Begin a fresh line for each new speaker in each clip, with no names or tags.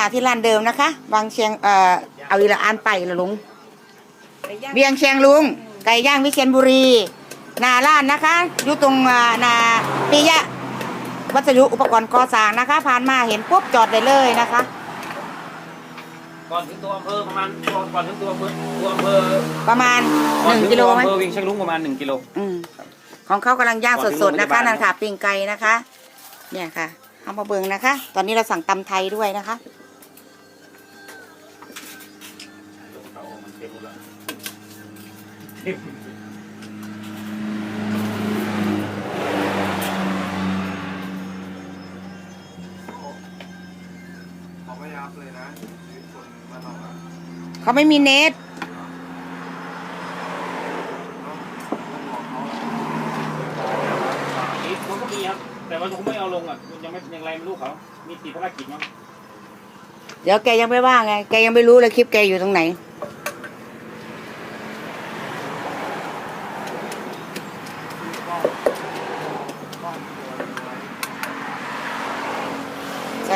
ค่ะที่ร้านเดิมนะคะบางเชียงเอ่อเอาอีละอ่านไปละลุงเบียงเชียงลุงไก่ย่างวิเชียรบุรีหนาร้านนะคะอยู่ตรงอ่าหนาปิยะวัสดุอุปกรณ์ก่อสร้างนะคะ ผ่านมาเห็นปุ๊บจอดได้เลยนะคะ
ก่อนถึงตัวอำเภอประมาณก่อนถึงตัวอำเภอตัวอำเภอ
ประมาณหนึ่งกิโลไหม
อำเภอวิงเชียงลุงประมาณหนึ่งกิโล
อืมของเขากำลังย่าง
ก่อนถึง
สดๆนะคะ
โรงพยาบาล
นั่นค่ะปิ้งไก่นะคะ เนี่ยค่ะเอามาเบิงนะคะ ตอนนี้เราสั่งตำไทยด้วยนะคะ
เขาไม่ยับเลยนะชีวิตคนบ้านเราอะ
เขาไม่มีเน็ต
ต้องบอกเขา
นี่มันก็มีครับ แต่ว่าผมไม่เอาลงอะยังไม่ยังไรไม่รู้เขา มีติดภารกิจมั้ง
เดี๋ยวแกยังไม่ว่างไง แกยังไม่รู้เลยคลิปแกอยู่ตรงไหน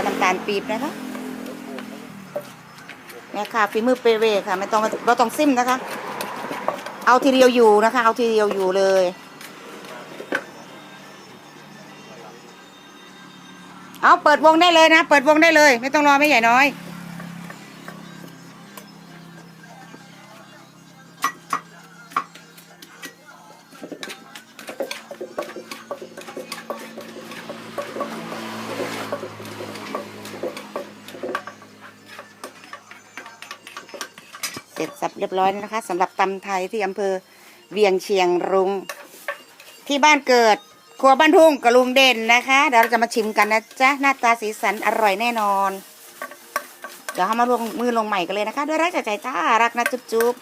น้ำตาลปี๊บนะคะเนี่ยค่ะฝีมือเปเวค่ะไม่ต้องเราต้องซิมนะคะ เอาทีเดียวอยู่นะคะ เอาทีเดียวอยู่เลย เอาเปิดวงได้เลยนะ เปิดวงได้เลย ไม่ต้องรอไม่ใหญ่น้อย เสร็จสับเรียบร้อยแล้วนะคะสำหรับตำไทยที่อำเภอเวียงเชียงรุงที่บ้านเกิดครัวบ้านทุ่งกับลุงเด่นนะคะเดี๋ยวเราจะมาชิมกันนะจ๊ะหน้าตาสีสันอร่อยแน่นอน เดี๋ยวเรามาลงมือลงใหม่กันเลยนะคะ ด้วยรักจากใจจ้ารักนะจุ๊บ